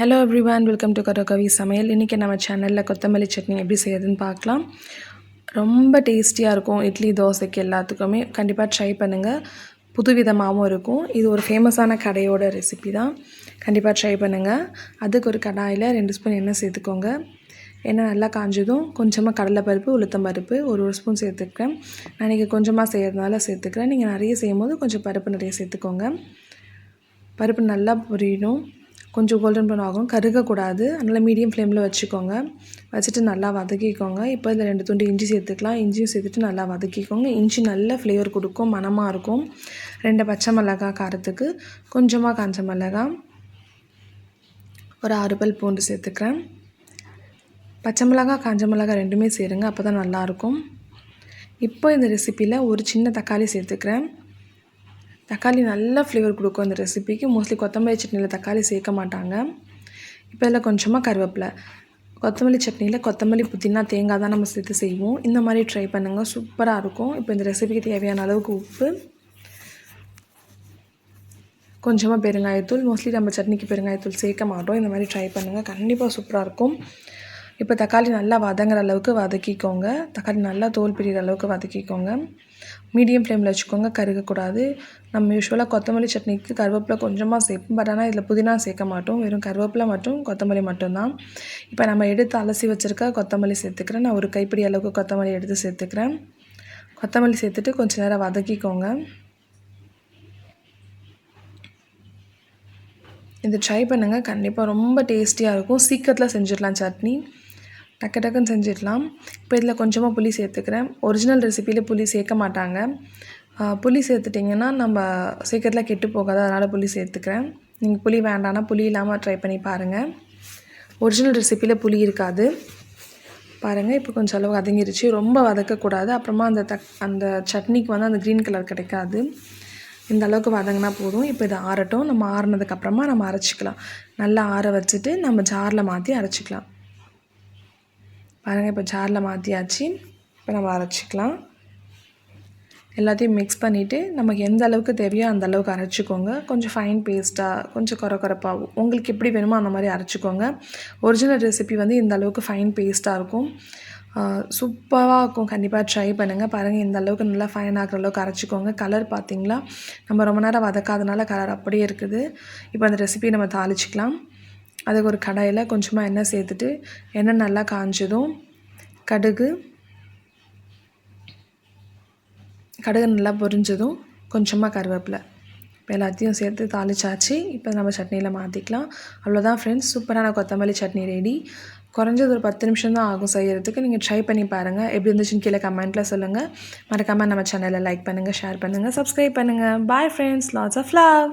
Hello everyone welcome to Kavi சமையல் இன்றைக்கி நம்ம சேனலில் கொத்தமல்லி சட்னி எப்படி செய்யுதுன்னு பார்க்கலாம். ரொம்ப டேஸ்டியாக இருக்கும் இட்லி தோசைக்கு எல்லாத்துக்குமே. கண்டிப்பாக ட்ரை பண்ணுங்கள் புது விதமாகவும் இருக்கும். இது ஒரு ஃபேமஸான கடையோட ரெசிபி தான். கண்டிப்பாக ட்ரை பண்ணுங்கள் அதுக்கு ஒரு கடாயில் ரெண்டு ஸ்பூன் எண்ணெய் சேர்த்துக்கோங்க. எண்ணெய் நல்லா காஞ்சதும் கொஞ்சமாக கடலைப்பருப்பு உளுத்தம் பருப்பு ஒரு ஒரு ஸ்பூன் சேர்த்துக்கிறேன். நான் இன்றைக்கி கொஞ்சமாக செய்கிறதுனால சேர்த்துக்கிறேன். நீங்கள் நிறைய செய்யும்போது கொஞ்சம் பருப்பு நிறைய சேர்த்துக்கோங்க. பருப்பு நல்லா புரியணும். கொஞ்சம் கோல்டன் ப்ரௌன் ஆகும். கருகக்கூடாது. அதனால் மீடியம் ஃப்ளேமில் வச்சுக்கோங்க. வச்சுட்டு நல்லா வதக்கிக்கோங்க. இப்போ இதில் ரெண்டு துண்டு இஞ்சி சேர்த்துக்கலாம். இஞ்சியும் சேர்த்துட்டு நல்லா வதக்கிக்கோங்க. இஞ்சி நல்ல ஃப்ளேவர் கொடுக்கும். மனமாக இருக்கும். ரெண்டு பச்சை மிளகா காரத்துக்கு கொஞ்சமாக காஞ்ச மிளகாய் ஒரு ஆறு பல் பூண்டு சேர்த்துக்கிறேன். பச்சை மிளகா காஞ்ச மிளகாய் ரெண்டுமே சேருங்க. அப்போ தான் நல்லாயிருக்கும் இப்போ இந்த ரெசிப்பியில் ஒரு சின்ன தக்காளி சேர்த்துக்கிறேன். தக்காளி நல்ல ஃப்ளேவர் கொடுக்கும் அந்த ரெசிபிக்கு மோஸ்ட்லி கொத்தமல்லி சட்னியில் தக்காளி சேர்க்க மாட்டாங்க. இப்போ இதில் கொஞ்சமாக கருவேப்பிலை. கொத்தமல்லி சட்னியில் கொத்தமல்லி புதினா தேங்காய் தான் நம்ம சேர்த்து செய்வோம். இந்த மாதிரி ட்ரை பண்ணுங்கள் சூப்பராக இருக்கும். இப்போ இந்த ரெசிபிக்கு தேவையான அளவுக்கு உப்பு. கொஞ்சமாக பெருங்காயத்தூள். மோஸ்ட்லி நம்ம சட்னிக்கு பெருங்காயத்தூள் சேர்க்க மாட்டோம். இந்த மாதிரி ட்ரை பண்ணுங்கள் கண்டிப்பாக சூப்பராக இருக்கும். இப்போ தக்காளி நல்லா வதங்குற அளவுக்கு வதக்கிக்கோங்க. தக்காளி நல்லா தோல் பிரிகிற அளவுக்கு வதக்கிக்கோங்க. மீடியம் ஃப்ளேமில் வச்சுக்கோங்க. கருகக்கூடாது. நம்ம யூஸ்வலாக கொத்தமல்லி சட்னிக்கு கருவேப்பிலை கொஞ்சமாக சேர்ப்போம். பட் ஆனால் இதில் புதினா சேர்க்க மாட்டோம். வெறும் கருவேப்பிலை மட்டும் கொத்தமல்லி மட்டும்தான். இப்போ நம்ம எடுத்து அலசி வச்சுருக்க கொத்தமல்லி சேர்த்துக்கிறேன். நான் ஒரு கைப்பிடி அளவுக்கு கொத்தமல்லி எடுத்து சேர்த்துக்கிறேன். கொத்தமல்லி சேர்த்துட்டு கொஞ்சம் நேரம் வதக்கிக்கோங்க. இது ட்ரை பண்ணுங்கள் கண்டிப்பாக ரொம்ப டேஸ்டியாக இருக்கும். சீக்கிரத்தில் செஞ்சிடலாம் சட்னி. டக்கு டக்குன்னு செஞ்சிடலாம். இப்போ இதில் கொஞ்சமாக புளி சேர்த்துக்கிறேன். ஒரிஜினல் ரெசிப்பியில் புளி சேர்க்க மாட்டாங்க. புளி சேர்த்துட்டிங்கன்னா நம்ம சீக்கிரத்தில் கெட்டு போகாது. அதனால் புளி சேர்த்துக்கிறேன். நீங்கள் புளி வேண்டாம்னா புளி இல்லாமல் ட்ரை பண்ணி பாருங்கள் ஒரிஜினல் ரெசிப்பியில் புளி இருக்காது. பாருங்கள் இப்போ கொஞ்சம் அளவு வதங்கிருச்சு. ரொம்ப வதக்கக்கூடாது. அப்புறமா அந்த தக் அந்த சட்னிக்கு வந்து அந்த க்ரீன் கலர் கிடைக்காது. இந்த அளவுக்கு வதங்கினா போதும். இப்போ இதை ஆறட்டும். நம்ம ஆறுனதுக்கப்புறமா நம்ம அரைச்சிக்கலாம். நல்லா ஆற வச்சுட்டு நம்ம ஜாரில் மாற்றி அரைச்சிக்கலாம். பாருங்கள் இப்போ ஜாரில் மாற்றியாச்சு இப்போ நம்ம அரைச்சிக்கலாம். எல்லாத்தையும் மிக்ஸ் பண்ணிவிட்டு நமக்கு எந்த அளவுக்கு தேவையோ அந்த அளவுக்கு அரைச்சிக்கோங்க. கொஞ்சம் ஃபைன் பேஸ்ட்டாக கொஞ்சம் குறை குறைப்பாக உங்களுக்கு எப்படி வேணுமோ அந்த மாதிரி அரைச்சிக்கோங்க. ஒரிஜினல் ரெசிபி வந்து இந்த அளவுக்கு ஃபைன் பேஸ்ட்டாக இருக்கும். சூப்பராக இருக்கும். கண்டிப்பாக ட்ரை பண்ணுங்கள் பாருங்கள் இந்த அளவுக்கு நல்லா ஃபைன் ஆகிற அளவுக்கு அரைச்சிக்கோங்க. கலர் பார்த்திங்களா நம்ம ரொம்ப நேரம் வதக்காதனால கலர் அப்படியே இருக்குது. இப்போ அந்த ரெசிபியை நம்ம தாளிச்சிக்கலாம். அதுக்கு ஒரு கடாயில் கொஞ்சமாக எண்ணெய் சேர்த்துட்டு எண்ணெய் நல்லா காஞ்சதும் கடுகு கடுகு நல்லா பொரிஞ்சதும் கொஞ்சமாக கருவேப்பிலை. இப்போ எல்லாத்தையும் சேர்த்து தாளிச்சாச்சு. இப்போ நம்ம சட்னியில் மாற்றிக்கலாம் அவ்வளோதான் ஃப்ரெண்ட்ஸ் சூப்பரான கொத்தமல்லி சட்னி ரெடி குறைஞ்சது ஒரு பத்து நிமிஷம் தான் ஆகும் செய்கிறதுக்கு நீங்கள் ட்ரை பண்ணி பாருங்கள் எப்படி இருந்துச்சுன்னு கீழே கமெண்ட்டில் சொல்லுங்கள் மறக்காமல் நம்ம சேனலை லைக் பண்ணுங்கள் ஷேர் பண்ணுங்கள் சப்ஸ்கிரைப் பண்ணுங்கள் bye friends lots of love